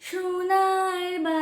সোনার বাংলা